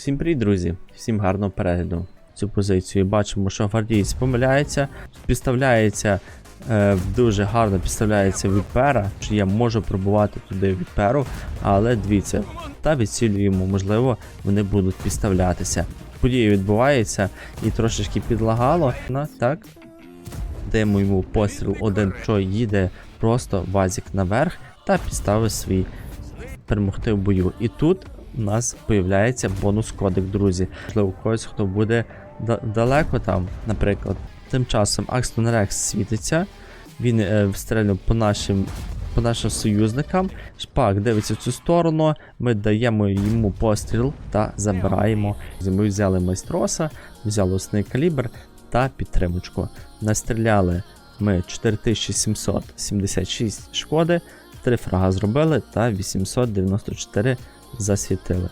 Всім привіт, друзі! Всім гарного перегляду. Цю позицію бачимо, що гвардієць помиляється, підставляється е, дуже гарно підставляється від пера, що я можу пробувати туди від перу, але дивіться, та відцілюємо, можливо, вони будуть підставлятися. Подія відбувається і трошечки підлагало. На, так. Даємо йому постріл один, що їде просто вазик наверх та підставив свій перемогти в бою. І тут у нас появляється бонус кодик, друзі. Можливо, у когось, хто буде далеко там, наприклад. Тим часом Акстон Рекс світиться, він е, встрельнув по нашим. По нашим союзникам шпак дивиться в цю сторону. Ми даємо йому постріл та забираємо. Ми взяли майстроса, взяли основний калібр та підтримочку. Настріляли ми 4776 шкоди, 3 фрага зробили та 894 засвітили.